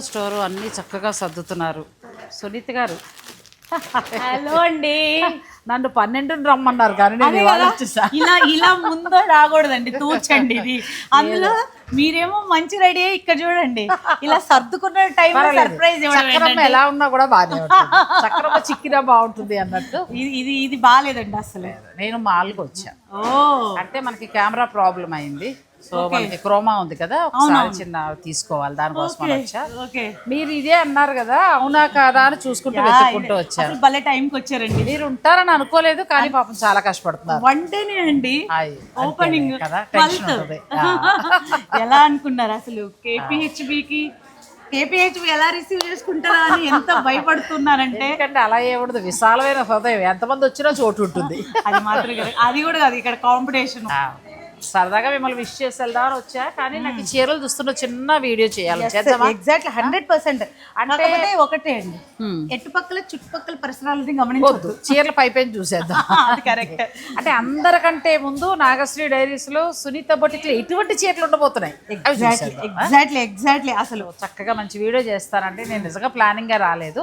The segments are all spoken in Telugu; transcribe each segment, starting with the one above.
స్టోరు అన్నీ చక్కగా సర్దుతున్నారు. సునీత గారు. హలో అండి. నన్ను పన్నెండుని రమ్మన్నారు కానీ నేను ఇవాళ వచ్చేసా. ఇలా ఇలా ముందో రాకూడదండి తూచండి ఇది. అందులో మీరేమో మంచి రెడీ అయ్యి ఇక్కడ చూడండి. ఇలా సర్దుకున్న టైం సర్ప్రైజ్? ఎలా ఉన్నా కూడా బాగానే ఉంటుంది. చక్రమ్మ చిక్కినా బాగుంటుంది అన్నట్టు. ఇది ఇది ఇది బాగాలేదండి అసలు. నేను మాల్కి వచ్చా. ఓ. అంటే మనకి కెమెరా ప్రాబ్లం అయింది. సో మనకి క్రోమా ఉంది కదా ఒకసారి చిన్న తీసుకోవాలి దానికోసం వచ్చా? మీరు ఇదే అన్నారు కదా అవునా కాదా అని చూసుకుంటూ వెతుక్కుంటూ వచ్చారు. భలే టైంకి వచ్చారండి. మీరు ఉంటారని అనుకోలేదు కానీ పాపం చాలా కష్టపడుతున్నారు. వన్ డేనే అండి. ఓపెనింగ్ కదా టెన్షన్ ఉంటుంది. ఎలా అనుకున్నారు అసలు కేపీహెచ్బికి కేపీహెచ్బి ఎలా రిసీవ్ చేసుకుంటారా అని ఎంత భయపడుతున్నారంటే? ఎందుకంటే అలా ఏముండదు విశాలమైన హృదయం. ఎంతమంది వచ్చినా చోటు ఉంటుంది. అది మాత్రం అది కూడా కాదు ఇక్కడ కాంపిటీషన్ సరదాగా మిమ్మల్ని విష్ చేసి వెళ్దామని వచ్చా కానీ నాకు ఈ చీరలు చూస్తున్న చిన్న వీడియో చేయాలి. చేద్దామా? ఎగ్జాక్ట్లీ హండ్రెడ్ పర్సెంట్ అంటే ఒకటే అండి. ఎట్టుపక్కల చుట్టుపక్కల పరిసరాలని గమనించొద్దు. వద్దు చీరల పైపైన చూసేద్దాం. కరెక్ట్ అంటే అందరికంటే ముందు నాగశ్రీ డైరీస్లో సునీత బొటిక్లో ఎటువంటి చీరలు ఉండబోతున్నాయి. ఎగ్జాక్ట్లీ ఎగ్జాక్ట్లీ అసలు చక్కగా మంచి వీడియో చేస్తానంటే నేను నిజంగా ప్లానింగ్గా రాలేదు.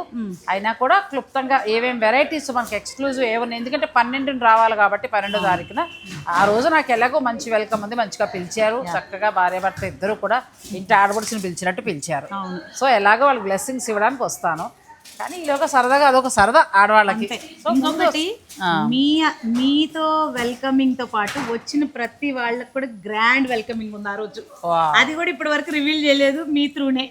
అయినా కూడా క్లుప్తంగా ఏమేం వెరైటీస్ మనకి ఎక్స్క్లూజివ్ ఏమన్నా ఎందుకంటే పన్నెండుని రావాలి కాబట్టి పన్నెండో తారీఖున. ఆ రోజు నాకు ఎలాగో మంచి వెల్కమ్ ఉంది మంచిగా పిలిచారు. చక్కగా భార్య భర్త ఇద్దరు కూడా ఇంటి ఆడపడుచుని పిలిచినట్టు పిలిచారు. సో ఎలాగో వాళ్ళకి బ్లెస్సింగ్స్ ఇవ్వడానికి వస్తాను. కానీ ఈలోగా సరదాగా అదొక సరదా ఆడవాళ్ళకి. ఇంకొకటి మీ మీతో వెల్కమింగ్తో పాటు వచ్చిన ప్రతి వాళ్ళకి కూడా గ్రాండ్ వెల్కమింగ్ ఉంది ఆ రోజు. అది కూడా ఇప్పటి వరకు రివీల్ చేయలేదు మీ త్రూనే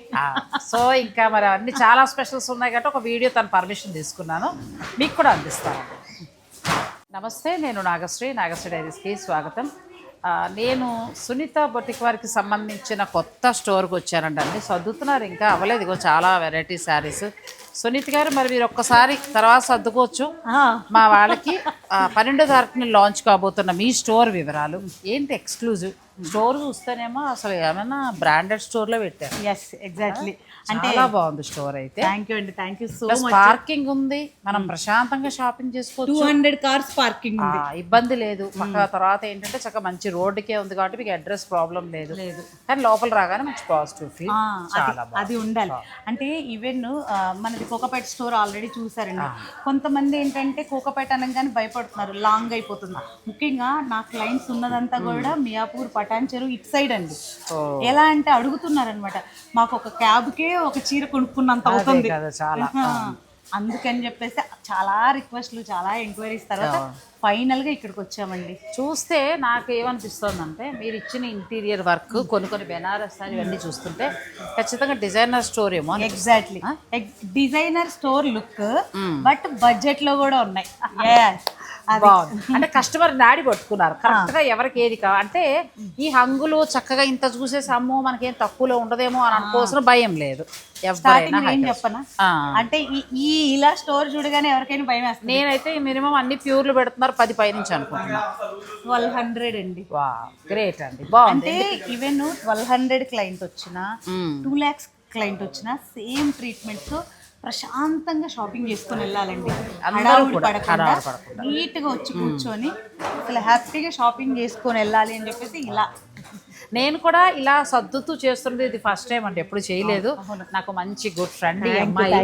సో ఇంకా మరి అన్ని చాలా స్పెషల్స్ ఉన్నాయి కాబట్టి ఒక వీడియో తన పర్మిషన్ తీసుకున్నాను. మీకు కూడా అందిస్తాను. నమస్తే నేను నాగశ్రీ నాగశ్రీ డైరీస్కి స్వాగతం. నేను సునీత బొటిక్ వారికి సంబంధించిన కొత్త స్టోర్కి వచ్చానండి సర్దుతున్నారు ఇంకా అవ్వలేదు. ఇగో చాలా వెరైటీ శారీస్ సునీత గారు మరి మీరు ఒక్కసారి తర్వాత సర్దుకోవచ్చు. మా వాళ్ళకి పన్నెండో తారీఖున లాంచ్ కాబోతున్న మీ స్టోర్ వివరాలు. ఏంటి ఎక్స్క్లూజివ్ స్టోర్ చూస్తేనేమో అసలు ఏమైనా బ్రాండెడ్ స్టోర్లో పెట్టారు. ఎస్ ఎగ్జాక్ట్లీ అంటే చాలా బాగుంది స్టోర్ అయితే. థ్యాంక్ యూ అండి. Thank you so plus parking ఉంది. మనం ప్రశాంతంగా షాపింగ్ టూ చేసుకోవచ్చు హండ్రెడ్ కార్స్ పార్కింగ్ ఇబ్బంది లేదు. పక్క తర్వాత ఏంటంటే చక్కగా మంచి రోడ్డుకే ఉంది కాబట్టి మీకు అడ్రస్ ప్రాబ్లం లేదు. లేదు. కానీ లోపల రాగానే మంచి పాజిటివ్ ఫీల్ చాలా అది ఉండాలి. అంటే ఈవెన్ మనది కోకపేట స్టోర్ ఆల్రెడీ చూసారండి కొంతమంది ఏంటంటే కోకపేట అనగానే భయపడుతున్నారు. లాంగ్ అయిపోతుంది. ముఖ్యంగా నా క్లయింట్స్ ఉన్నదంతా కూడా మియాపూర్ పటాన్ చెరువు ఇటు సైడ్ అండి. ఎలా అంటే అడుగుతున్నారు అనమాట మాకు ఒక క్యాబ్కే ఒక చీర కొనుక్కున్నంత అవుతుంది. కదా చాలా. అందుకని చెప్పేసి చాలా రిక్వెస్ట్లు చాలా ఎంక్వైరీస్ తర్వాత ఫైనల్గా ఇక్కడికి వచ్చామండి. చూస్తే నాకు ఏమనిపిస్తుందంటే మీరు ఇచ్చిన ఇంటీరియర్ వర్క్ కొన్ని కొన్ని బెనారస్ అని ఇవన్నీ చూస్తుంటే ఖచ్చితంగా డిజైనర్ స్టోర్ ఏమో. Exactly designer store look but బడ్జెట్లో కూడా ఉన్నాయి. బాగుంది. అంటే కస్టమర్ నాడి పట్టుకున్నారు. కరెక్ట్గా ఎవరికి ఏది కావాలి అంటే ఈ హంగులు చక్కగా ఇంత చూసేసి అమ్మో మనకేం తక్కువలో ఉండదేమో అని అనుకోవాల్సిన భయం లేదు. చెప్పనా. అంటే ఈ- ఇలా స్టోర్ చూడగానే ఎవరికైనా భయం వేస్తుంది. నేనైతే మినిమం అన్ని ప్యూర్లు పెడుతున్నారు పది పైనుంచి అనుకుంటున్నా. ట్వెల్వ్ హండ్రెడ్ అండి. గ్రేట్ అండి. బాగుంది. అంటే ఈవెన్ ట్వెల్వ్ హండ్రెడ్ క్లయింట్ వచ్చిన. టూ ల్యాక్స్ క్లయింట్ వచ్చిన సేమ్ ట్రీట్మెంట్. తో ప్రశాంతంగా షాపింగ్ చేసుకొని వెళ్ళాలండి. హడావుడి పడకుండా. నీట్గా వచ్చి కూర్చొని అసలు హ్యాపీగా షాపింగ్ చేసుకొని వెళ్ళాలి అని చెప్పేసి ఇలా. నేను కూడా ఇలా సర్దుతూ చేస్తున్నది ఇది ఫస్ట్ టైం అంటే ఎప్పుడు చేయలేదు. నాకు మంచి గుడ్ ఫ్రెండ్ అమ్మాయి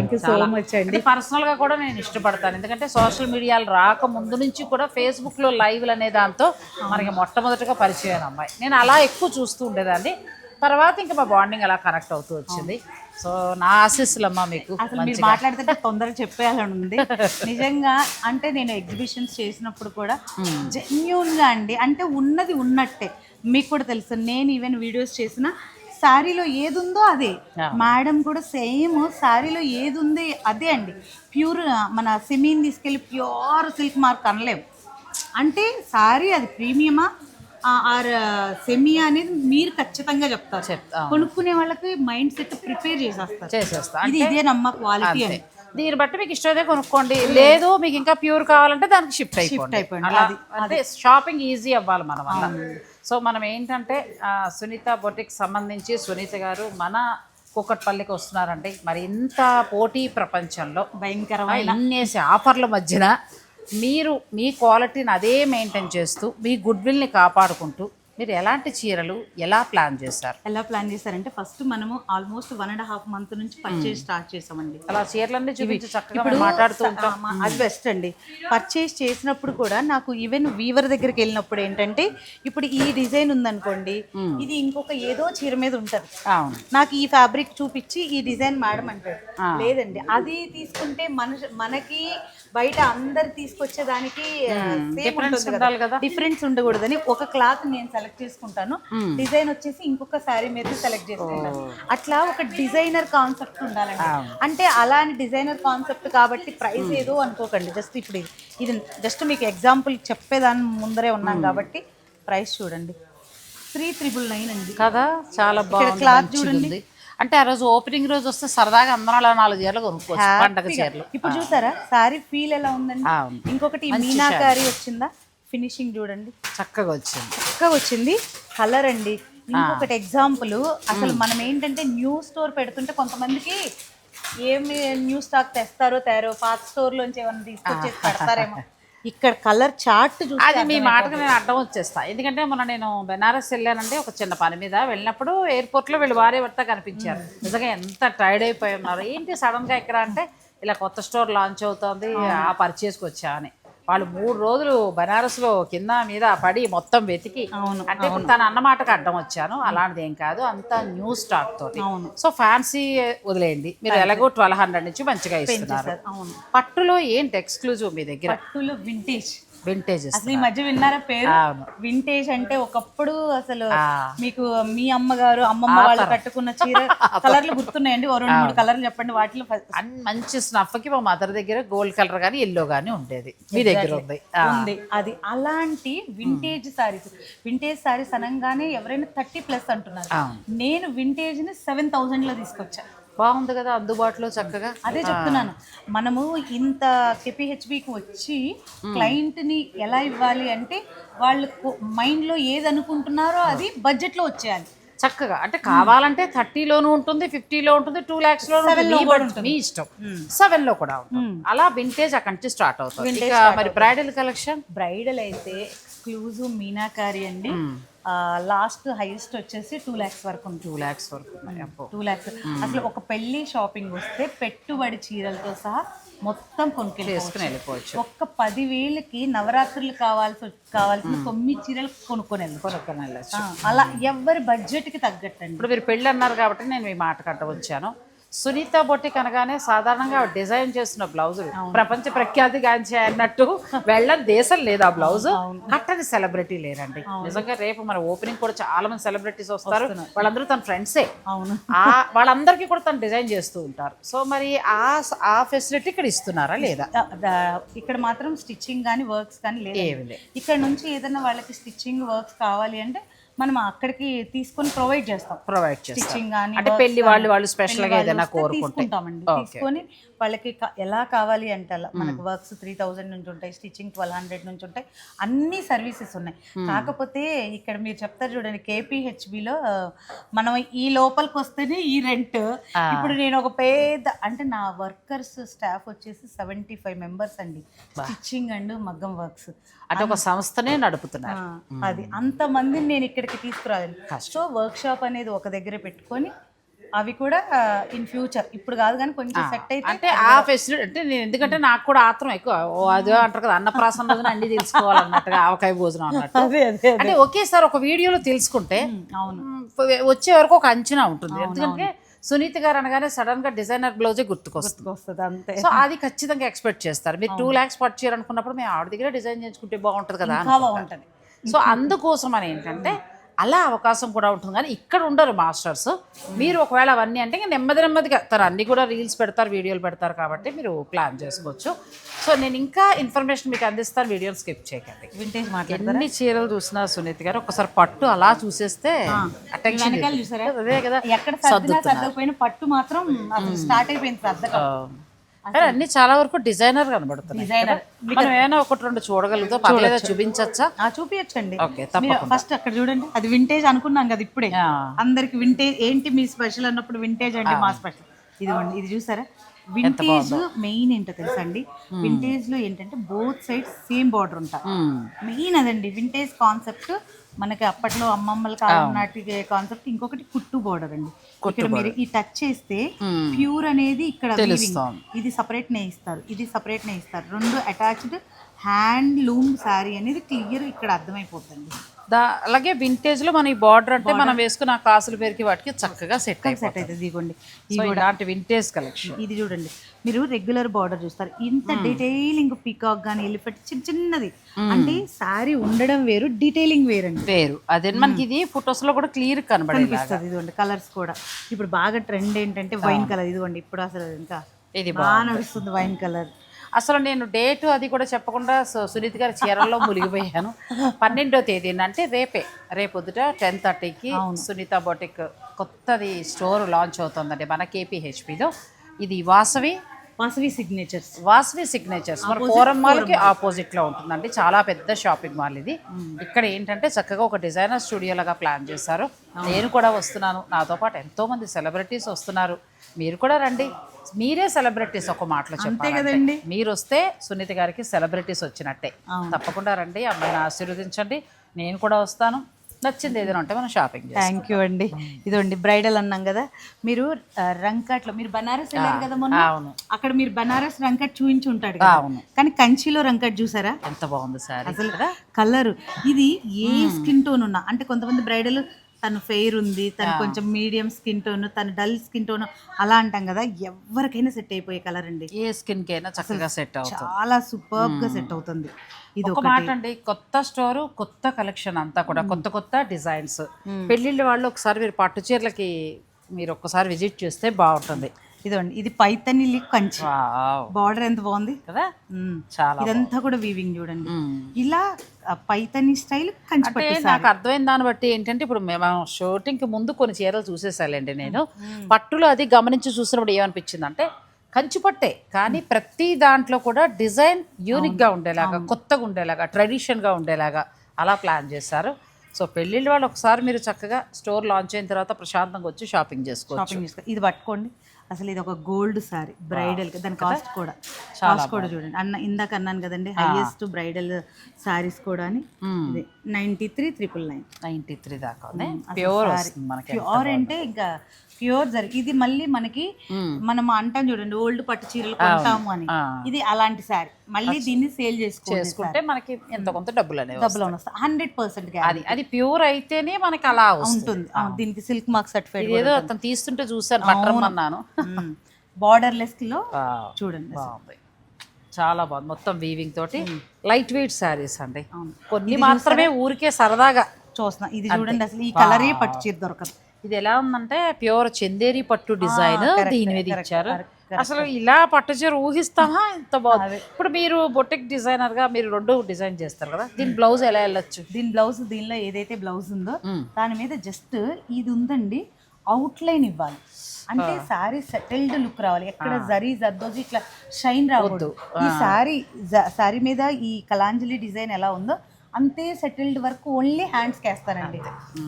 అండి. పర్సనల్గా కూడా నేను ఇష్టపడతాను. ఎందుకంటే సోషల్ మీడియాలు రాక ముందు నుంచి కూడా ఫేస్బుక్లో లైవ్లు అనే దాంతో మనకి మొట్టమొదటిగా పరిచయం అమ్మాయి. నేను అలా ఎక్కువ చూస్తూ ఉండేదాన్ని. తర్వాత ఇంకా మా బాండింగ్ అలా కనెక్ట్ అవుతూ వచ్చింది. సో నా ఆశీస్సులమ్మా మీకు అసలు మీరు మాట్లాడితే తొందరగా చెప్పేయాలని ఉంది నిజంగా అంటే నేను ఎగ్జిబిషన్స్ చేసినప్పుడు కూడా జెన్యున్గా అండి అంటే ఉన్నది ఉన్నట్టే. మీకు కూడా తెలుసు నేను ఈవెన్ వీడియోస్ చేసిన శారీలో ఏది ఉందో అదే మేడం కూడా సేమ్ శారీలో ఏది ఉంది అదే అండి. ప్యూర్ మన సెమీని తీసుకెళ్ళి ప్యూర్ సిల్క్ మార్క్ అనలేము. అంటే శారీ అది ప్రీమియమా ఆర్ సెమియా అనేది మీరు ఖచ్చితంగా చెప్తారు. చెప్తా. కొనుక్కునే వాళ్ళకి మైండ్ సెట్ ప్రిపేర్ చేసేస్తారు. చేసేస్తా. ఇది ఇదే నమ్మ క్వాలిటీ అని. దీన్ని బట్టి మీకు ఇష్టమైతే కొనుక్కోండి. లేదు మీకు ఇంకా ప్యూర్ కావాలంటే దానికి షిఫ్ట్ అయిపోండి. అలా అంటే షాపింగ్ ఈజీ అవ్వాలి మన వల్ల. సో మనం ఏంటంటే సునీత బొటిక్ సంబంధించి సునీత గారు మన కూకట్పల్లికి వస్తున్నారంటే మరి ఇంత పోటీ ప్రపంచంలో. భయంకరమైన ఇన్నేసి ఆఫర్ల మధ్యన మీరు మీ క్వాలిటీని అదే మెయింటైన్ చేస్తూ మీ గుడ్ విల్ని కాపాడుకుంటూ మీరు ఎలాంటి చీరలు ఎలా ప్లాన్ చేశారు? ఎలా ప్లాన్ చేశారంటే ఫస్ట్ మనము almost one and half month నుంచి పర్చేజ్ స్టార్ట్ చేసామండి అలా చీరలన్నీ చూపించి చక్కగా మాట్లాడుతూ ఉంటాం. అది బెస్ట్ అండి. పర్చేస్ చేసినప్పుడు కూడా నాకు ఈవెన్ వీవర్ దగ్గరికి వెళ్ళినప్పుడు ఏంటంటే ఇప్పుడు ఈ డిజైన్ ఉందనుకోండి ఇది ఇంకొక ఏదో చీర మీద ఉంటది. నాకు ఈ ఫ్యాబ్రిక్ చూపించి ఈ డిజైన్ మేడం అంటాడు లేదండి. అది తీసుకుంటే మన మనకి బయట అందరు తీసుకొచ్చేదానికి Difference ఉండాలి కదా. డిఫరెన్స్ ఉండకూడదని ఒక క్లాత్ నేను సెలెక్ట్ చేసుకుంటాను. డిజైన్ వచ్చేసి ఇంకొక శారీ మీద సెలెక్ట్ చేసుకుంటాను. అట్లా ఒక డిజైనర్ కాన్సెప్ట్ ఉండాలండి. అంటే అలాంటి డిజైనర్ కాన్సెప్ట్ కాబట్టి ప్రైస్ ఏదో అనుకోకండి. జస్ట్ ఇప్పుడు ఇది- ఇది జస్ట్ మీకు ఎగ్జాంపుల్ చెప్పేదాని ముందరే ఉన్నాం కాబట్టి ప్రైస్ చూడండి. త్రీ త్రిబుల్ నైన్ అండి. కదా చాలా బాగుంది మంచిగా ఉంది అంటే ఆ రోజు ఓపెనింగ్ రోజు వస్తే సరదాగా అందరం అలా నాలుగు చీరలు కొనుక్కోవచ్చు పండగ చీరలు. ఇప్పుడు చూసారా? సారీ ఫీల్ ఎలా ఉందండి. ఇంకొకటి మీనాకారి వచ్చిందా? ఫినిషింగ్ చూడండి. చక్కగా వచ్చింది. చక్కగా వచ్చింది. కలర్ అండి. ఇంకొకటి ఎగ్జాంపుల్ అసలు మనం ఏంటంటే న్యూ స్టోర్ పెడుతుంటే కొంతమందికి ఏమి న్యూ స్టాక్ తెస్తారో తయారో పాత స్టోర్ లోంచి ఏమైనా తీసుకొచ్చేసి పెడతారేమో. ఇక్కడ కలర్ చార్ట్ చూస్తే అది మీ మాటకు నేను అడ్డం వచ్చేస్తా. ఎందుకంటే మొన్న నేను బెనారస్ వెళ్ళానంటే ఒక చిన్న పని మీద వెళ్ళినప్పుడు ఎయిర్పోర్ట్లో వీళ్ళు భార్య భర్త కనిపించారు. నిజంగా ఎంత టైర్డ్ అయిపోయి ఉన్నారు. ఏంటి సడన్గా ఇక్కడ అంటే ఇలా కొత్త స్టోర్ లాంచ్ అవుతుంది ఆ పర్చేస్కి వచ్చా అని. వాళ్ళు మూడు రోజులు బనారస్లో కింద మీద పడి మొత్తం వెతికి అవును, అంటే తన అన్నమాటకు అడ్డం వచ్చాను. అలాంటిది ఏం కాదు. అంతా న్యూ స్టాక్ తోటి. అవును. సో ఫ్యాన్సీ వదిలేయండి. మీరు ఎలాగో ట్వెల్వ్ హండ్రెడ్ నుంచి మంచిగా ఇస్తున్నారు. అవును. పట్టులో ఏంటి ఎక్స్క్లూజివ్ మీ దగ్గర? పట్టులో వింటేజ్ వింటేజెస్ అసలు ఈ మధ్య విన్నారా పేరు. వింటేజ్ అంటే ఒకప్పుడు అసలు. మీకు మీ అమ్మగారు అమ్మమ్మ వాళ్ళు కట్టుకున్న చీర కలర్లు గుర్తున్నాయండి? ఓ రెండు మూడు కలర్లు చెప్పండి. వాటిలో మంచి స్నఫ్కి మా మదర్ దగ్గర గోల్డ్ కలర్ కానీ ఎల్లో కానీ ఉండేది. మీ దగ్గర ఉంది. ఉంది. అది అలాంటి వింటేజ్ సారీస్ వింటేజ్ సారీస్ అనగానే ఎవరైనా థర్టీ ప్లస్ అంటున్నారు. నేను వింటేజ్ని సెవెన్ థౌసండ్లో తీసుకొచ్చా. బాగుంది కదా అందుబాటులో చక్కగా. అదే చెప్తున్నాను. మనము ఇంత కెపిహెచ్బికి వచ్చి క్లయింట్ని ఎలా ఇవ్వాలి అంటే వాళ్ళకు మైండ్లో ఏది అనుకుంటున్నారో అది బడ్జెట్లో వచ్చేయాలి. చక్కగా. అంటే కావాలంటే థర్టీలోనూ ఉంటుంది ఫిఫ్టీలో ఉంటుంది టూ ల్యాక్స్లో ఉంటుంది. మీ ఇష్టం. సెవెన్లో కూడా ఉంటుంది. అలా వింటేజ్ అక్కడి నుంచి స్టార్ట్ అవుతుంది. మరి బ్రైడల్ కలెక్షన్? బ్రైడల్ అయితే ఎక్స్క్లూజివ్ మీనాకారి అండి. లాస్ట్ హైయెస్ట్ వచ్చేసి టూ ల్యాక్స్ వరకు టూ ల్యాక్స్ వరకు. టూ ల్యాక్స్ అసలు ఒక పెళ్ళి షాపింగ్ వస్తే పెట్టుబడి చీరలతో సహా మొత్తం కొనుక్కెళ్ళి తీసుకుని వెళ్ళిపోవచ్చు. ఒక్క పదివేలకి నవరాత్రులు కావాల్సి కావాల్సిన తొమ్మిది చీరలు కొనుక్కొని వెళ్ళి కొనుక్కొని వెళ్ళచ్చు. అలా ఎవరి బడ్జెట్కి తగ్గట్టండి. ఇప్పుడు మీరు పెళ్ళి అన్నారు కాబట్టి నేను మీ మాట కట్ట వచ్చాను. సునీత బొట్టిక్ అనగానే సాధారణంగా డిజైన్ చేస్తున్న బ్లౌజులు. ప్రపంచ ప్రఖ్యాతి గాంచే అన్నట్టు వెళ్ళని దేశం లేదు ఆ బ్లౌజ్. కట్టని సెలబ్రిటీ లేరండి. నిజంగా రేపు మన ఓపెనింగ్ కూడా చాలా మంది సెలబ్రిటీస్ వస్తారు. వాళ్ళందరూ తన ఫ్రెండ్సే. అవును. ఆ వాళ్ళందరికీ కూడా తను డిజైన్ చేస్తూ ఉంటారు. సో మరి ఆ ఆ ఫెసిలిటీ ఇక్కడ ఇస్తున్నారా లేదా? ఇక్కడ మాత్రం స్టిచ్చింగ్ కానీ వర్క్స్ కానీ లేదు. ఇక్కడ నుంచి ఏదైనా వాళ్ళకి స్టిచ్చింగ్ వర్క్స్ కావాలి అంటే మనం అక్కడికి తీసుకొని ప్రొవైడ్ చేస్తాం. ప్రొవైడ్ చేస్తారు. స్టిచ్చింగ్ కానీ అంటే పెళ్ళి వాళ్ళు వాళ్ళు స్పెషల్గా ఏదైనా కోరుకుంటే. తీసుకుంటామండి. తీసుకొని వాళ్ళకి ఎలా కావాలి అంటే అలా మనకు వర్క్స్ త్రీ థౌజండ్ నుంచి ఉంటాయి స్టిచ్చింగ్ ట్వెల్వ్ హండ్రెడ్ నుంచి ఉంటాయి అన్ని సర్వీసెస్ ఉన్నాయి. కాకపోతే ఇక్కడ మీరు చెప్తారు చూడండి కేపీహెచ్బిలో మనం ఈ లోపలికి వస్తేనే ఈ రెంట్. ఇప్పుడు నేను ఒక పెద్ద అంటే నా వర్కర్స్ స్టాఫ్ వచ్చేసి సెవెంటీ ఫైవ్ మెంబర్స్ అండి. స్టిచ్చింగ్ అండ్ మగ్గం వర్క్స్. అంటే ఒక సంస్థనే నడుపుతున్నారు. అది. అంతమందిని నేను ఇక్కడికి తీసుకురాలి సో వర్క్ షాప్ అనేది ఒక దగ్గర పెట్టుకొని అవి కూడా ఇన్ ఫ్యూచర్ ఇప్పుడు కాదు కానీ కొంచెం సెట్ అయితే అంటే ఆ ఫెసిలిటీ అంటే నేను ఎందుకంటే నాకు కూడా ఆత్రం ఎక్కువ. ఓ అదే అంటారు కదా అన్నప్రాసన రోజున అన్ని తెలుసుకోవాలన్నట్టుగా ఆవకాయ భోజనం అన్నట్టు. అంటే ఒకేసారి ఒక వీడియోలో తెలుసుకుంటే అవును. వచ్చే వరకు ఒక అంచనా ఉంటుంది. ఎందుకంటే సునీత గారు అనగానే సడన్గా డిజైనర్ బ్లౌజే గుర్తుకొస్తుంది. అంతే. సో అది ఖచ్చితంగా ఎక్స్పెక్ట్ చేస్తారు. మీరు టూ ల్యాక్స్ పట్టు చేయాలనుకున్నప్పుడు మేము ఆవిడ దగ్గర డిజైన్ చేసుకుంటే బాగుంటుంది కదా బాగుంటది. సో అందుకోసం అని ఏంటంటే అలా అవకాశం కూడా ఉంటుంది. కానీ ఇక్కడ ఉండరు మాస్టర్స్. మీరు ఒకవేళ అవన్నీ అంటే నెమ్మది నెమ్మదిగా తను అన్ని కూడా రీల్స్ పెడతారు వీడియోలు పెడతారు కాబట్టి మీరు ప్లాన్ చేసుకోవచ్చు. సో నేను ఇంకా ఇన్ఫర్మేషన్ మీకు అందిస్తాను. వీడియోలు స్కిప్ చేయకండి. వింటేజ్ ఎన్ని చీరలు చూసినా సునీత్ గారు ఒకసారి పట్టు అలా చూసేస్తే అటెన్షన్ అదే కదా. ఎక్కడ సర్దకపోయినా పట్టు మాత్రం స్టార్ట్ అయిపోయింది కానీ అన్ని చాలా వరకు డిజైనర్ డిజైనర్ మనం ఏమైనా ఒకటి రెండు చూడగలుగుతాం పర్లేదా చూపించచ్చా? ఆ చూపించండి ఓకే ఫస్ట్ అక్కడ చూడండి. అది వింటేజ్ అనుకున్నాం కదా ఇప్పుడే. అందరికి వింటేజ్ ఏంటి మీ స్పెషల్ అన్నప్పుడు వింటేజ్ అండి మా స్పెషల్ ఇదిగోండి ఇది చూసారా? వింటేజ్ మెయిన్ ఏంటో తెలుసా అండి? వింటేజ్లో ఏంటంటే బోత్ సైడ్స్ సేమ్ బార్డర్ ఉంటాయి మెయిన్ అదండి వింటేజ్ కాన్సెప్ట్ మనకి అప్పట్లో అమ్మమ్మల కాలం నాటి కాన్సెప్ట్ ఇంకొకటి కుట్టు బోర్డర్ అండి. ఇక్కడ మీరు ఈ టచ్ చేస్తే ప్యూర్ అనేది ఇక్కడ. ఇది సపరేట్ నే ఇస్తారు. ఇది సపరేట్ నే ఇస్తారు. రెండు అటాచ్డ్ హ్యాండ్ లూమ్ శారీ అనేది క్లియర్ ఇక్కడ అర్థమైపోతుంది. దా అలాగే వింటేజ్లో మన ఈ బార్డర్ అంటే మనం వేసుకున్న కాసుల పేరుకి వాటికి చక్కగా సెట్ సెట్ అవుతుంది ఇదిగోండి. ఇలాంటి వింటేజ్ కలెక్షన్ ఇది చూడండి. మీరు రెగ్యులర్ బార్డర్ చూస్తారు. ఇంత డీటెయిలింగ్ పికాక్ కానీ ఎలిఫెంట్ చిన్న చిన్నది. అంటే సారీ ఉండడం వేరు డీటెయిలింగ్ వేరండి. పేరు అదే మనకి ఇది ఫొటోస్లో కూడా క్లియర్ కనబడేలాగా. కనిపిస్తుంది ఇదిగోండి కలర్స్ కూడా. ఇప్పుడు బాగా ట్రెండ్ ఏంటంటే వైన్ కలర్ ఇదిగోండి ఇప్పుడు అసలు ఇంకా ఇది బాగా నడుస్తుంది వైన్ కలర్ అసలు నేను డేట్ అది కూడా చెప్పకుండా సు- సునీత్ గారి చీరల్లో మునిగిపోయాను. పన్నెండో తేదీన అంటే రేపే రేపొద్దుట టెన్ థర్టీకి సునీత బొటిక్ కొత్తది స్టోర్ లాంచ్ అవుతుందండి మన కేపీహెచ్పిలో. ఇది వాసవి. వాసవి సిగ్నేచర్స్. వాసవి సిగ్నేచర్స్. మన ఫోరం మాల్కి ఆపోజిట్లో ఉంటుందండి. చాలా పెద్ద షాపింగ్ మాల్ ఇది. ఇక్కడ ఏంటంటే చక్కగా ఒక డిజైనర్ స్టూడియో లాగా ప్లాన్ చేశారు. నేను కూడా వస్తున్నాను. నాతో పాటు ఎంతో మంది సెలబ్రిటీస్ వస్తున్నారు. మీరు కూడా రండి. మీరే సెలబ్రిటీస్ ఒక మాటలో చెప్పాలి కదండి. మీరు వస్తే సునీత గారికి సెలబ్రిటీస్ వచ్చినట్టే. తప్పకుండా రండి అమ్మాయిని ఆశీర్వదించండి. నేను కూడా వస్తాను. నచ్చింది ఏదైనా ఉంటే మనం షాపింగ్ థ్యాంక్ యూ అండి. ఇదండి బ్రైడల్ అన్నాం కదా. మీరు రంకట్లో మీరు బనారస్ వెళ్ళారు కదా మొన్న? అవును. అక్కడ మీరు బనారస్ రంకట్ చూయించి ఉంటాడు కదా. అవును. కానీ కంచిలో రంకట్ చూసారా? ఎంత బాగుంది సారీ. అసలు కలర్. ఇది ఏ స్కిన్ టోన్ ఉన్నా అంటే కొంతమంది బ్రైడల్ తను ఫెయిర్ ఉంది తను కొంచెం మీడియం స్కిన్ టోన్ తను డల్ స్కిన్ టోన్ అలా అంటాం కదా ఎవరికైనా సెట్ అయిపోయే కలర్ అండి. ఏ స్కిన్కి అయినా చక్కగా సెట్ అవుతుంది. చాలా సూపర్గా సెట్ అవుతుంది. ఇది ఒక మాట అండి కొత్త స్టోర్ కొత్త కలెక్షన్ అంతా కూడా కొత్త కొత్త డిజైన్స్. పెళ్ళిళ్ళ వాళ్ళు ఒకసారి మీరు పట్టు చీరలకి మీరు ఒక్కసారి విజిట్ చేస్తే బాగుంటుంది. ఇదండి. ఇది పైతని లిక్ కంచి. బార్డర్ ఎంత బాగుంది? కదా. చాలా ఇదంతా కూడా వీవింగ్ చూడండి. ఇలా పైతని స్టైల్ కంచి పట్టు నాకు అర్థమైన దాన్ని బట్టి ఏంటంటే ఇప్పుడు మేము షూటింగ్కి ముందు కొన్ని చీరలు చూసేసాలండి నేను. పట్టులో అది గమనించి చూసినప్పుడు ఏమనిపించింది అంటే కంచి పట్టే. కానీ ప్రతి దాంట్లో కూడా డిజైన్ యూనిక్గా ఉండేలాగా కొత్తగా ఉండేలాగా ట్రెడిషన్గా ఉండేలాగా అలా ప్లాన్ చేశారు. సో పెళ్ళిళ్ళ వాళ్ళు ఒకసారి మీరు చక్కగా స్టోర్ లాంచ్ అయిన తర్వాత ప్రశాంతంగా వచ్చి షాపింగ్ చేసుకోవచ్చు. ఇది పట్టుకోండి. అసలు ఇది ఒక గోల్డ్ సారీ బ్రైడల్ దాని కాస్ట్ కూడా. కాస్ట్ కూడా చూడండి. అన్న ఇందాక అన్నాను కదండి హైయెస్ట్ బ్రైడల్ సారీస్ కూడా అని. Ninety three triple nine ninety three దాకా ప్యూర్ ప్యూర్ అంటే ఇంకా ప్యూర్ జరి ఇది మళ్ళీ మనకి మనం అంటాం చూడండి ఓల్డ్ పట్టు చీరలు కొంటాము అని. ఇది అలాంటి సారీ మళ్ళీ దీన్ని సేల్ చేసుకుంటే మనకి ఎంత కొంత డబ్బులు అనేవి డబ్బులు వస్తాయి. హండ్రెడ్ పర్సెంట్ అది అది ప్యూర్ అయితేనే మనకి అలా ఉంటుంది. దీనికి సిల్క్ మార్క్ సర్టిఫైడ్ ఏదో అతను తీస్తుంటే చూసాను పట్టరమన్నాను బార్డర్లెస్లో వావ్, చూడండి. బాగుంది. చాలా బాగుంది. మొత్తం వీవింగ్ తోటి లైట్ వెయిట్ శారీస్ అండి. కొన్ని మాత్రమే ఊరికే సరదాగా చూస్తున్నా. ఇది చూడండి అసలు ఈ కలరే పట్టు చీర దొరకదు. ఇది ఎలా ఉందంటే ప్యూర్ చందేరి పట్టు డిజైన్ దీని మీద ఇచ్చారు. అసలు ఇలా పట్టు చీర ఊహిస్తామా? ఎంత బాగుంది ఇప్పుడు మీరు బొటిక్ డిజైనర్గా మీరు రెండు డిజైన్ చేస్తారు కదా దీని బ్లౌజ్ ఎలా వెళ్ళొచ్చు? దీని బ్లౌజ్ దీనిలో ఏదైతే బ్లౌజ్ ఉందో. దాని మీద జస్ట్ ఇది ఉందండి అవుట్ లైన్ ఇవ్వాలి. అంటే సారీ సెటిల్డ్ లుక్ రావాలి. ఎక్కడ జరీ జర్దోజి ఇట్లా షైన్ రావద్దు ఈ సారీ సారీ మీద ఈ కలాంజలి డిజైన్ ఎలా ఉందో అంతే సెటిల్డ్ వర్క్ ఓన్లీ హ్యాండ్స్ వేస్తారండి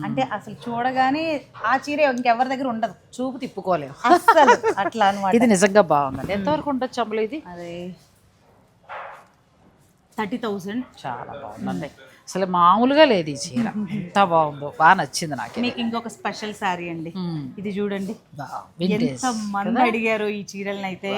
అంటే అసలు చూడగానే ఆ చీర ఇంకెవరి దగ్గర ఉండదు. చూపు తిప్పుకోలేము. అస్సలు. అట్లా అనమాట ఇది నిజంగా బాగుందండి. ఎంతవరకు ఉండొచ్చు అమ్ములు ఇది? అదే. థర్టీ థౌజండ్ చాలా బాగుందండి. అసలు మామూలుగా లేదు ఈ చీర. ఎంత బాగుందో. బాగా నచ్చింది నాకు మీకు ఇంకొక స్పెషల్ సారీ అండి. ఇది చూడండి. ఎంత మంది అడిగారు ఈ చీరలను అయితే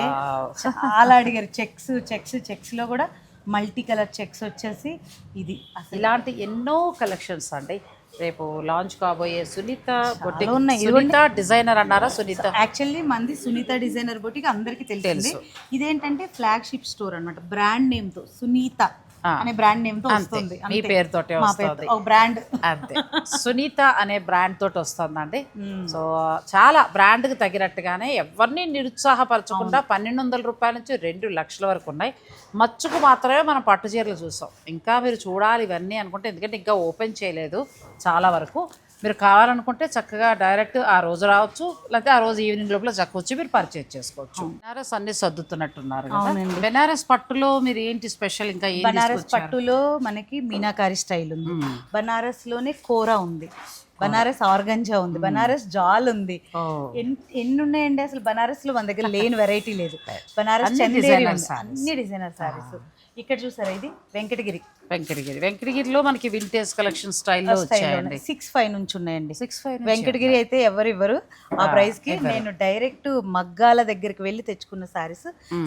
చాలా అడిగారు. చెక్స్ చెక్స్ చెక్స్లో కూడా మల్టీ కలర్ చెక్స్ వచ్చేసి ఇది ఇలాంటి ఎన్నో కలెక్షన్స్ అండి. రేపు లాంచ్ కాబోయే సునీత బొటిక్ ఉన్నాయి. సునీత డిజైనర్ అన్నారా సునీత? యాక్చువల్లీ మంది సునీత డిజైనర్ బొటికి అందరికి తెలిసింది. ఇదేంటంటే ఫ్లాగ్షిప్ స్టోర్ అన్నమాట. బ్రాండ్ నేమ్తో సునీత. అనే బ్రాండ్ నేమ్తో వస్తుంది మీ పేరుతోటే మా వస్తుంది. పేరు ఒక బ్రాండ్ అంతే. సునీత అనే బ్రాండ్ తోటి వస్తుందండి. సో చాలా బ్రాండ్కి తగినట్టుగానే ఎవరిని నిరుత్సాహపరచకుండా పన్నెండు వందల రూపాయల నుంచి రెండు లక్షల వరకు ఉన్నాయి. మచ్చుకు మాత్రమే మనం పట్టు చీరలు చూసాం ఇంకా మీరు చూడాలి ఇవన్నీ అనుకుంటే ఎందుకంటే ఇంకా ఓపెన్ చేయలేదు చాలా వరకు. మీరు కావాలనుకుంటే చక్కగా డైరెక్ట్ ఆ రోజు రావచ్చు లేకపోతే ఆ రోజు ఈవినింగ్ లోపల చక్క వచ్చి మీరు పర్చేజ్ చేసుకోవచ్చు. బెనారస్ అన్ని సర్దుతున్నట్టున్నారు బెనారస్ పట్టులో మీరు ఏంటి స్పెషల్ ఇంకా బనారస్ పట్టులో మనకి మీనాకారి స్టైల్ ఉంది. బనారస్లోనే కోరా ఉంది. బనారస్ ఆర్గంజా ఉంది. బనారస్ జాల్ ఉంది. ఎన్ని ఉన్నాయండి అసలు బనారస్లో మన దగ్గర లేని వెరైటీ లేదు. బనారస్. అన్ని డిజైనర్ సారీస్ ఇక్కడ చూసారా ఇది? వెంకటగిరి. వెంకటగిరి. వెంకటగిరిలో మనకి వింటేజ్ కలెక్షన్ స్టైల్లో వచ్చాయండి. సిక్స్ ఫైవ్ నుంచి ఉన్నాయండి. సిక్స్ ఫైవ్ వెంకటగిరి అయితే ఎవరు ఇవ్వరు. ఆ ప్రైస్కి నేను డైరెక్ట్ మగ్గాల దగ్గరికి వెళ్ళి తెచ్చుకున్న saris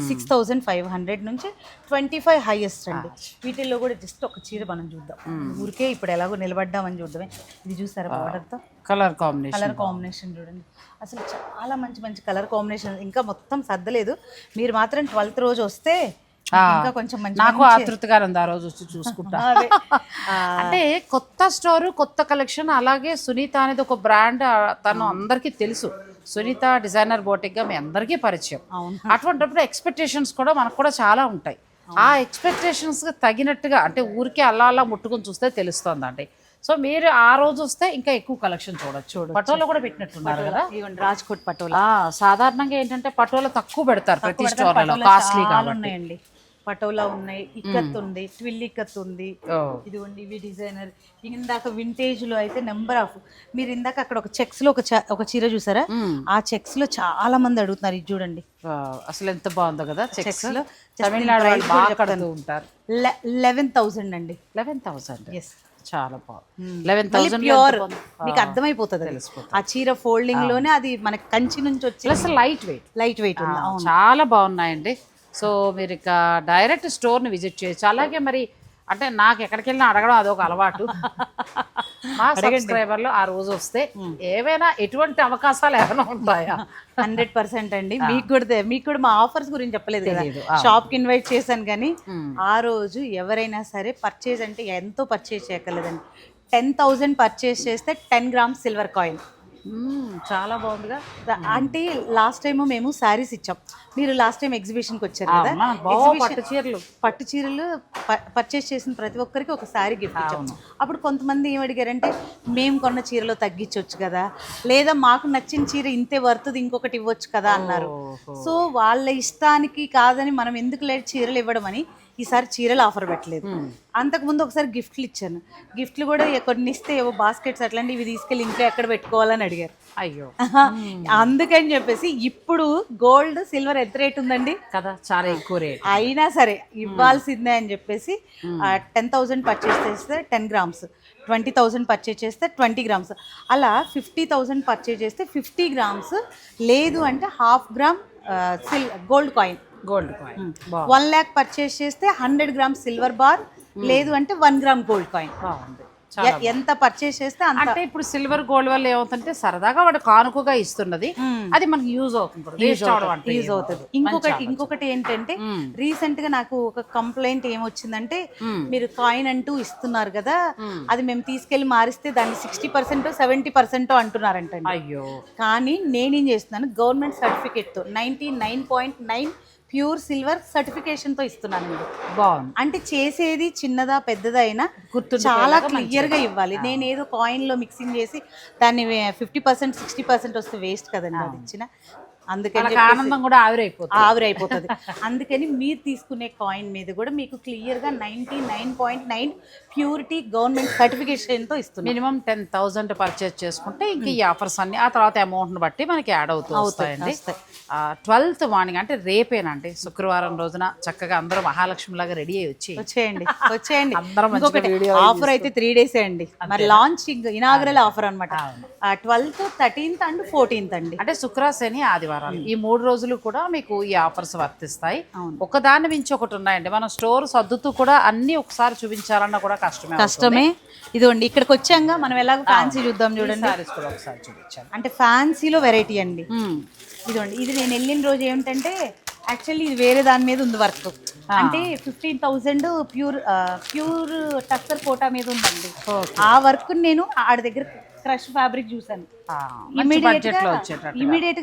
six thousand five hundred నుంచి ట్వంటీ ఫైవ్ హైయెస్ట్ అండి. వీటిల్లో కూడా జస్ట్ ఒక చీర మనం చూద్దాం. ఊరికే ఇప్పుడు ఎలాగో నిలబడ్డామని చూద్దామే ఇది చూసారా border తో? కలర్ కాంబినేషన్ కలర్ కాంబినేషన్ చూడండి. అసలు చాలా మంచి మంచి కలర్ కాంబినేషన్ ఇంకా మొత్తం సర్దలేదు. మీరు మాత్రం ట్వెల్త్ రోజు వస్తే ఇంకా కొంచెం మంచి నాకు ఆతృతగా ఉంది ఆ రోజు వచ్చి చూసుకుంటా. అంటే కొత్త స్టోర్ కొత్త కలెక్షన్ అలాగే సునీత అనేది ఒక బ్రాండ్ తను అందరికీ తెలుసు. సునీత డిజైనర్ బోటిక్గా మీ అందరికీ పరిచయం. అటువంటిప్పుడు ఎక్స్పెక్టేషన్స్ కూడా మనకు కూడా చాలా ఉంటాయి. ఆ ఎక్స్పెక్టేషన్స్కి తగినట్టుగా అంటే ఊరికే అలా అలా ముట్టుకొని చూస్తే తెలుస్తుందండి. సో మీరు ఆ రోజు వస్తే ఇంకా ఎక్కువ కలెక్షన్ చూడొచ్చు. పటోలో కూడా పెట్టినట్టున్నారు కదా? రాజ్కోట్ పటోలా. సాధారణంగా ఏంటంటే పటోలో తక్కువ పెడతారు ప్రతి స్టోర్లలో కాస్ట్లీ కాబట్టి. ఉన్నాయండి. పటోలా ఉన్నాయి ఇక్కత్ ఉంది ట్విల్ ఇక్కత్ ఉంది. ఇదిగోండి ఇవి డిజైనర్. ఇందాక వింటేజ్లో అయితే నెంబర్ ఆఫ్ మీరు ఇందాక అక్కడ ఒక చెక్స్లో ఒక ఒక చీర చూసారా? ఆ చెక్స్లో చాలా మంది అడుగుతున్నారు ఇది చూడండి. అసలు ఎంత బాగుందో కదా చెక్స్లో తమిళనాడు లెవెన్ థౌసండ్ అండి. లెవెన్ థౌసండ్ ఎస్ చాలా బాగుంది లెవెన్ థౌసండ్ ప్యూర్ మీకు అర్థమైపోతుంది అది. ఆ చీర ఫోల్డింగ్లోనే అది మనకి కంచి నుంచి వచ్చి plus light weight light weight చాలా బాగున్నాయండి. సో మీరు ఇక డైరెక్ట్ స్టోర్ని విజిట్ చేయొచ్చు. అలాగే మరి అంటే నాకు ఎక్కడికి వెళ్ళినా అడగడం అదొక అలవాటు. మా సబ్స్క్రైబర్లు ఆ రోజు వస్తే ఏవైనా ఎటువంటి అవకాశాలు ఏమైనా ఉంటాయా హండ్రెడ్ పర్సెంట్ అండి. మీకు కూడా మీకు కూడా మా ఆఫర్స్ గురించి చెప్పలేదు కదా. తెలీదు. షాప్కి ఇన్వైట్ చేశాను కానీ ఆ రోజు ఎవరైనా సరే పర్చేజ్ అంటే ఎంతో పర్చేజ్ చేయగలదండి టెన్ థౌజండ్ పర్చేజ్ చేస్తే టెన్ గ్రామ్స్ సిల్వర్ కాయిన్. చాలా బాగుందిగా. అంటే లాస్ట్ టైం మేము శారీస్ ఇచ్చాం. మీరు లాస్ట్ టైం ఎగ్జిబిషన్కి వచ్చారు కదా? పట్టు చీరలు. పట్టు చీరలు పర్చేస్ చేసిన ప్రతి ఒక్కరికి ఒక శారీ గిఫ్ట్ ఇచ్చాం. అప్పుడు కొంతమంది ఏం అడిగారంటే మేము కొన్న చీరలో తగ్గించవచ్చు కదా? లేదా మాకు నచ్చిన చీర ఇంతే వర్తుంది ఇంకొకటి ఇవ్వచ్చు కదా? అన్నారు. సో వాళ్ళ ఇష్టానికి కాదని మనం ఎందుకు లేదు చీరలు ఇవ్వడం అని ఈసారి చీరలు ఆఫర్ పెట్టలేదు. అంతకుముందు ఒకసారి గిఫ్ట్లు ఇచ్చాను. గిఫ్ట్లు కూడా కొన్ని ఇస్తే ఏవో బాస్కెట్స్ అట్లాంటి ఇవి తీసుకెళ్ళి ఇంట్లో ఎక్కడ పెట్టుకోవాలని అడిగారు. అయ్యో. అందుకని చెప్పేసి ఇప్పుడు గోల్డ్ సిల్వర్ ఎంత రేట్ ఉందండి? కదా చాలా ఎక్కువ రేట్. అయినా సరే ఇవ్వాల్సిందే అని చెప్పేసి టెన్ థౌజండ్ పర్చేస్ చేస్తే ten grams twenty thousand purchase చేస్తే ట్వంటీ గ్రామ్స్ అలా ఫిఫ్టీ థౌజండ్ పర్చేస్ చేస్తే ఫిఫ్టీ గ్రామ్స్ లేదు అంటే హాఫ్ గ్రామ్ సిల్ gold coin. Gold coin. One lakh purchase చేస్తే హండ్రెడ్ గ్రామ్ సిల్వర్ బార్ లేదు అంటే వన్ గ్రామ్ గోల్డ్ కాయిన్. బాగుంది. ఎంత పర్చేస్ చేస్తే అంటే ఇప్పుడు సిల్వర్ గోల్డ్ వల్ల ఏమవుతుందంటే సరదాగా వాడు కానుకగా ఇస్తున్నది. అది మనకి యూజ్ అవుతుంది యూజ్ అవుతుంది. ఇంకొకటి ఇంకొకటి ఏంటంటే రీసెంట్గా నాకు ఒక కంప్లైంట్ ఏమొచ్చిందంటే మీరు కాయిన్ అంటూ ఇస్తున్నారు కదా అది మేము తీసుకెళ్ళి మారిస్తే దాన్ని సిక్స్టీ పర్సెంట్ సెవెంటీ పర్సెంట్ అంటున్నారంటండి. అయ్యో. కానీ నేనేం చేస్తున్నాను government సర్టిఫికేట్తో ninety nine point nine pure silver సర్టిఫికేషన్తో ఇస్తున్నానండి బాగుంది. అంటే చేసేది చిన్నదా పెద్దదా అయినా చాలా క్లియర్గా ఇవ్వాలి. నేను ఏదో కాయిన్లో మిక్సింగ్ చేసి దాన్ని ఫిఫ్టీ పర్సెంట్ సిక్స్టీ పర్సెంట్ వస్తే వేస్ట్ కదండి అది ఇచ్చిన. అందుకని ఆనందం కూడా ఆవిరైపోతుంది. ఆవిరైపోతుంది. అందుకని మీరు తీసుకునే కాయిన్ మీద కూడా మీకు క్లియర్గా ninety nine point nine purity government సర్టిఫికేషన్తో ఇస్తున్నాం. మినిమం టెన్ థౌసండ్ పర్చేస్ చేసుకుంటే ఇంక ఈ ఆఫర్స్ అన్ని ఆ తర్వాత అమౌంట్ని బట్టి మనకి యాడ్ అవుతూ వస్తాయండి. వస్తాయి. ట్వెల్త్ మార్నింగ్ అంటే రేపేనండి శుక్రవారం రోజున చక్కగా అందరూ మహాలక్ష్మి లాగా రెడీ అయ్యి వచ్చి వచ్చేయండి వచ్చేయండి. అందరం ఆఫర్ అయితే త్రీ డేసే అండి. మరి లాంచింగ్ ఇనాగరల్ ఆఫర్ అనమాట ట్వెల్త్ థర్టీన్త్ అండ్ ఫోర్టీన్త్ అండి. అంటే శుక్ర శని ఆదివారాలు. ఈ మూడు రోజులు కూడా మీకు ఈ ఆఫర్స్ వర్తిస్తాయి. ఒకదాన్ని మించి ఒకటి ఉన్నాయండి. మనం స్టోర్ సర్దుతూ కూడా అన్ని ఒకసారి చూపించాలన్నా కూడా కష్టమే ఇదిగోండి ఇక్కడికి వచ్చాక మనం ఎలాగో ఫ్యాన్సీ చూద్దాం చూడండి. సారీస్ కూడా ఒకసారి చూపించాను అంటే ఫ్యాన్సీలో వెరైటీ అండి. ఇదిగోండి ఇది నేను వెళ్ళిన రోజు ఏమిటంటే యాక్చువల్లీ ఇది వేరే దాని మీద ఉంది వర్క్ అంటే fifteen thousand pure pure tussar Kota మీద ఉందండి. ఆ వర్క్ నేను ఆడ దగ్గర క్రష్ ఫ్యాబ్రిక్ చూసాను ఇమీడియట్ బడ్జెట్గా లో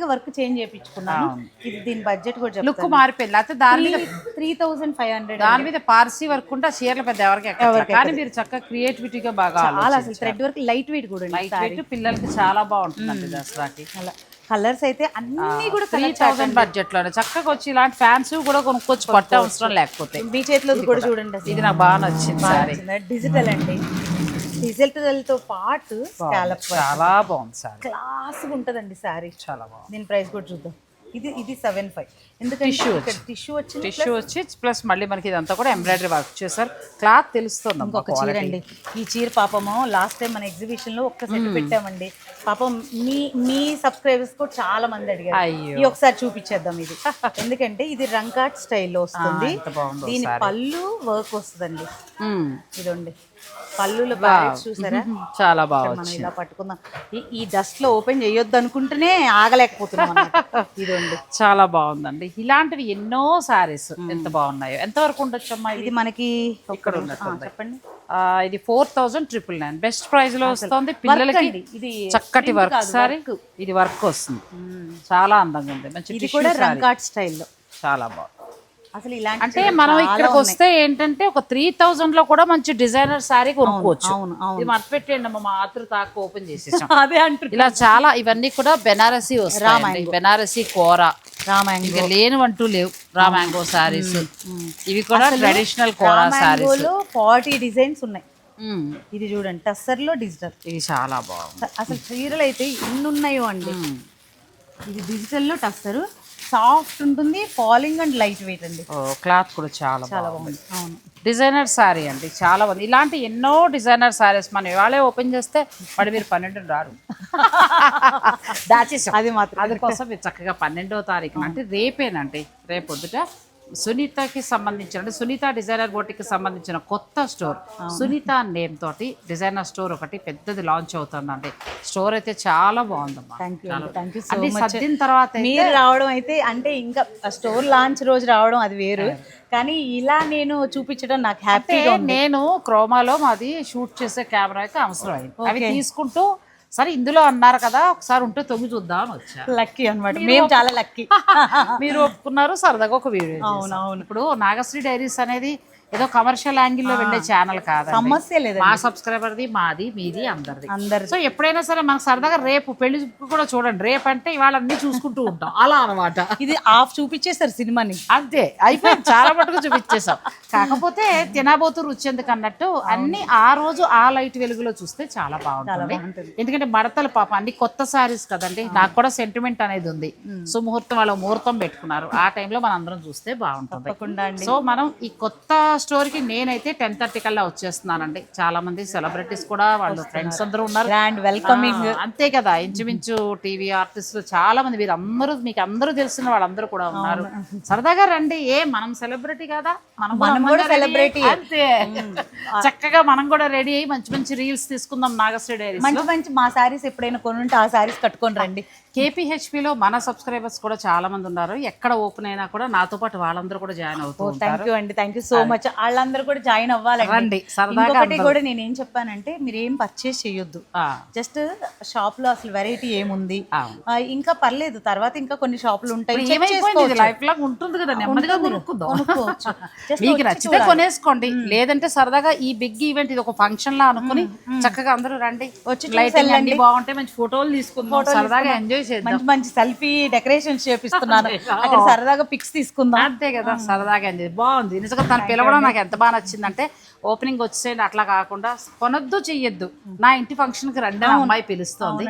గా వర్క్ చేంజ్ చేయించుకున్నాను. ఇది దీని బడ్జెట్ కూడా లుక్ మారిపోయింది. లేకపోతే దాని మీద త్రీ థౌసండ్ ఫైవ్ హండ్రెడ్ దాని మీద పార్సీ వర్క్ ఉంటే చీరలు పెద్ద ఎవరికి. కానీ మీరు చక్కగా క్రియేటివిటీగా బాగా చాలా అసలు థ్రెడ్ వర్క్ లైట్ వెయిట్ కూడా లైట్ వెయిట్ పిల్లలకి చాలా బాగుంటుందండి దసరాకి. అలా కలర్స్ అయితే అన్ని కూడా త్రీ థౌసండ్ బడ్జెట్లోనే చక్కగా వచ్చి ఇలాంటి ఫ్యాన్స్ కూడా కొనుక్కొచ్చి పట్ట అవసరం లేకపోతే. మీ చేతిలో కూడా చూడండి ఇది నాకు బాగా నచ్చింది డిజిటల్ అండి. డిజిటల్తో పాటు స్కాలప్ చాలా బాగుంది సారీ. క్లాస్ ఉంటదండి సారీ. చాలా బాగుంది. దీని ప్రైస్ కూడా చూద్దాం. ఇది ఇది సెవెన్ ఫైవ్ ఎందుకంటే ఇక్కడ టిష్యూ వచ్చింది టిష్యూ వచ్చి ప్లస్ మళ్ళీ మనకి ఇదంతా కూడా ఎంబ్రాయిడరీ వర్క్ చేశారు. క్లాత్ తెలుస్తుంది ఇంకొక చీర అండి. ఈ చీర పాపము లాస్ట్ టైం మన ఎగ్జిబిషన్లో ఒక్క సెట్ పెట్టామండి. పాపం మీ మీ సబ్స్క్రైబర్స్ కూడా చాలా మంది అడిగారు. ఈ ఒకసారి చూపించేద్దాం ఇది. ఎందుకంటే ఇది రంకాట్ స్టైల్లో వస్తుంది. దీని పళ్ళు వర్క్ వస్తుందండి. మ్మ్. ఇదండి. పళ్ళులో చూసారా? చాలా బాగా మనం ఇలా పట్టుకుందాం. ఈ డస్ట్లో ఓపెన్ చేయొద్దు అనుకుంటేనే ఆగలేకపోతున్నాం. ఇదండి చాలా బాగుందండి. ఇలాంటివి ఎన్నో సారీస్ ఎంత బాగున్నాయో. ఎంత వరకు ఉండొచ్చు అమ్మా ఇది మనకి ఇక్కడ. చెప్పండి. ఇది four thousand triple nine best ప్రైస్లో వస్తుంది. పిల్లలకి. ఇది చక్కటి వర్క్ సారీ. ఇది వర్క్ వస్తుంది. చాలా అందంగా ఉంది. మంచి ఇది కూడా స్టైల్లో చాలా బాగుంది. అసలు ఇలాంటి అంటే మనం ఇక్కడికి వస్తే ఏంటంటే ఒక త్రీ థౌజండ్లో కూడా మంచి డిజైనర్ సారీ కొనుక్కోవచ్చు. అవును అవును. ఇది మర్చిపెట్టండి అమ్మ మాతృ తాకు ఓపెన్ చేసేసాం. అదే అంటారు ఇలా చాలా ఇవన్నీ కూడా బెనారసీ వస్తాయి బెనారసీ కూర. రామాయంగో. ఇంకా లేనివంటూ లేవు రా మ్యాంగో సారీస్. ఇవి కూడా ట్రెడిషనల్ కూర సారీస్. ఫార్టీ డిజైన్స్ ఉన్నాయి. ఇది చూడండి టస్సర్లో డిజిటల్. ఇది చాలా బాగుంది. అసలు చీరలు అయితే ఎన్ని ఉన్నాయో అండి. ఇది డిజిటల్లో టస్సర్ సాఫ్ట్ ఉంటుంది ఫాలింగ్ అండ్ లైట్ వెయిట్ అండి. ఓ క్లాత్ కూడా చాలా చాలా బాగుంది. అవును. డిజైనర్ సారీ అండి చాలా బాగుంది. ఇలాంటి ఎన్నో డిజైనర్ సారీస్ మనం ఇవాళే ఓపెన్ చేస్తే వాడు మీరు పన్నెండు రారు. దాచేసాం అది మాత్రం అందుకోసం మీరు చక్కగా పన్నెండవ తారీఖున అంటే రేపేనండి రేపు పొద్దుట సునీతకి సంబంధించిన అంటే సునీత డిజైనర్ బోటికి సంబంధించిన కొత్త స్టోర్. సునీత నేమ్ తోటి డిజైనర్ స్టోర్ ఒకటి పెద్దది లాంచ్ అవుతుందండి. స్టోర్ అయితే చాలా బాగుందమ్మా. అన్ని సర్దిన తర్వాత అయితే మీరు రావడం అయితే అంటే ఇంకా స్టోర్ లాంచ్ రోజు రావడం అది వేరు. కానీ ఇలా నేను చూపించడం నాకు హ్యాపీ నేను క్రోమాలో మాది షూట్ చేసే కెమెరాకి అవసరం అయింది. అవి తీసుకుంటూ సరే ఇందులో అన్నారు కదా ఒకసారి ఉంటే తొంగి చూద్దాం వచ్చా. లక్కీ అన్నమాట. మేము చాలా లక్కీ. మీరు ఒప్పుకున్నారు సరదాగా ఒక వీడియో అవును అవును ఇప్పుడు నాగశ్రీ డైరీస్ అనేది ఏదో కమర్షియల్ యాంగిల్లో వెళ్ళే ఛానల్ కాదు సమస్య లేదండి. మా సబ్స్క్రైబర్ది మాది మీది అందరిది. అందరు సో ఎప్పుడైనా సరే మనకు సరదాగా రేపు పెళ్ళి కూడా చూడండి. రేపు అంటే ఇవాళ అన్ని చూసుకుంటూ ఉంటాం. అలా అనమాట. ఇది ఆఫ్ చూపించేస్తారు సినిమాని. అంతే. అయిపోయింది. చాలా మటుకు చూపించేసాం కాకపోతే తినబోతు రుచి ఎందుకు అన్నట్టు అన్ని ఆ రోజు ఆ లైట్ వెలుగులో చూస్తే చాలా బాగుంటుంది. ఎందుకంటే మడతలు పాప అన్ని కొత్త సారీస్ కదండి. నాకు కూడా సెంటిమెంట్ అనేది ఉంది. సుముహూర్తం వాళ్ళ ముహూర్తం పెట్టుకున్నారు. ఆ టైంలో మనం అందరం చూస్తే బాగుంటుంది. సో మనం ఈ కొత్త స్టోర్కి నేనైతే టెన్ థర్టీ కల్లా వచ్చేస్తున్నానండి. చాలా మంది సెలబ్రిటీస్ కూడా వాళ్ళు ఫ్రెండ్స్ అందరూ ఉన్నారు. Grand welcoming. అంతే కదా ఇంచుమించు టీవీ ఆర్టిస్టులు చాలా మంది మీరు అందరూ మీకు అందరూ తెలిసిన వాళ్ళందరూ కూడా ఉన్నారు. సరదాగా రండి. ఏ మనం సెలబ్రిటీ కదా? మనం కూడా. అయ్యి- అంతే. చక్కగా మనం కూడా రెడీ అయ్యి మంచి మంచి రీల్స్ తీసుకుందాం నాగశ్రీ డైరీస్ మంచి మంచి మా సారీస్ ఎప్పుడైనా కొనుంటే ఆ సారీస్ కట్టుకొని రండి. కేపీహెచ్పిలో మన సబ్స్క్రైబర్స్ కూడా చాలా మంది ఉన్నారు. ఎక్కడ ఓపెన్ అయినా కూడా నాతో పాటు వాళ్ళందరూ కూడా జాయిన్ అవుతూ ఉంటారు. థ్యాంక్ యూ అండి థ్యాంక్ యూ సో మచ్ వాళ్ళందరూ కూడా జాయిన్ అవ్వాలండి. ఇంకొకటి కూడా నేను ఏం చెప్పానంటే మీరు ఏం పర్చేస్ చేయొద్దు జస్ట్ షాప్లో అసలు వెరైటీ ఏముంది? ఇంకా పర్లేదు తర్వాత ఇంకా కొన్ని షాపులు ఉంటాయి. లైఫ్ లాంగ్ ఉంటుంది కదా నెమ్మదిగా మీకు నచ్చితే కొనేసుకోండి. లేదంటే సరదాగా ఈ బిగ్ ఈవెంట్ ఇది ఒక ఫంక్షన్ లా అనుకుని చక్కగా అందరూ రండి. వచ్చి లైటింగ్ అన్ని బాగుంటాయి మంచి ఫోటోలు తీసుకుందాం. సరదాగా ఎంజాయ్ చేద్దాం. మంచి మంచి సెల్ఫీ డెకరేషన్స్ చేపిస్తున్నాను. అక్కడ సరదాగా పిక్స్ తీసుకుందాం. అంతే కదా సరదాగా ఎంజాయ్ బాగుంది. నిజంగా తను పిలవడం నాకు ఎంత బాగా నచ్చిందంటే ఓపెనింగ్ వచ్చేయండి అట్లా కాకుండా కొనొద్దు చెయ్యొద్దు. నా ఇంటి ఫంక్షన్కి రండి అమ్మాయి పిలుస్తోంది.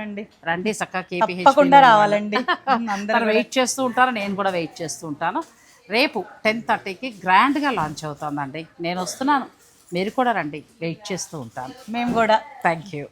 రండి చక్కగా కేపీహెచ్ రావాలండి. అందరూ వెయిట్ చేస్తూ ఉంటారు నేను కూడా వెయిట్ చేస్తూ ఉంటాను. రేపు టెన్ థర్టీకి గ్రాండ్గా లాంచ్ అవుతుందండి. నేను వస్తున్నాను. మీరు కూడా రండి వెయిట్ చేస్తూ ఉంటాను. మేము కూడా. Thank you